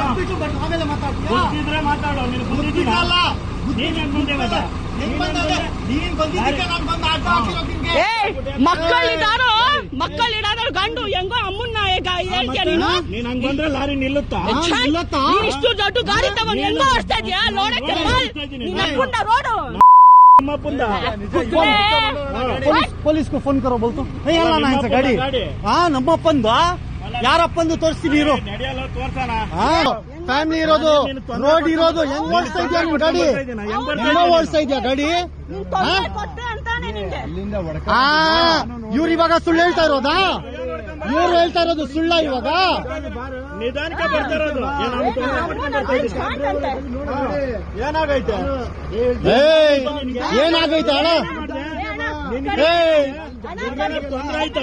ಆಮೇಲೆ ಮಾತಾಡ್ತೀಯಾ ಮಾತಾಡೋ ನಾನು ಬಂದು ಆಟ ಮಕ್ಕಳಿದಾರೋ? ಮಕ್ಕಳಿಡಾದ್ರ ಗಂಡು ಹೆಂಗೋ ಅಮ್ಮನ್ನ ನೀನು? ಬಂದ್ರೆ ಲಾರಿ ನಿಲ್ಲುತ್ತಾ? ನಿಲ್ಲುತ್ತಾ? ಇಷ್ಟು ದೊಡ್ಡ ಗಾಡಿ ತಗೊಂಡು ಹೆಂಗೋ ರೋಡು. ಪೊಲೀಸ್ ಫೋನ್ ಕರೋ ಬೋಲ್ತು. ಗಾಡಿ. ಹಾ ನಮ್ಮಪ್ಪಂದು ಯಾರಪ್ಪಂದು ತೋರಿಸ್ತೀನಿ ನೀರು? ನಡೆಯಲ್ಲ ತೋರ್ಸಣ. ಹಾ ಫ್ಯಾಮಿಲಿ ಇರೋದು ರೋಡ್ ಇರೋದು ಹೆಂಗ್ ಓಡಿಸ್ತಾ ಇದೆಯಾ ಗಾಡಿ? ಹೆಂಗ ಓಡಿಸ್ತಾ ಇದೆಯಾ ಗಾಡಿ? ನೀನ್ ತೊಂದ್ರೆ ಕೊಟ್ಟೆ ಅಂತಾನೆ ನಿಂಗೆ. ಆ ಇವ್ರು ಇವಾಗ ಸುಳ್ಳು ಹೇಳ್ತಾ ಇರೋದಾ? ಇವ್ರು ಹೇಳ್ತಾ ಇರೋದು ಸುಳ್ಳ ಇವಾಗ? ನಿಧಾನಕ್ಕೆ ಬರ್ತಾ ಇರೋದು. ಏನ್? ಏನಾಗೈತೆ? ಏನಾಗೈತೆ ಅಣ್ಣ? ತೊಂದ್ರೆ ಆಯ್ತಾ?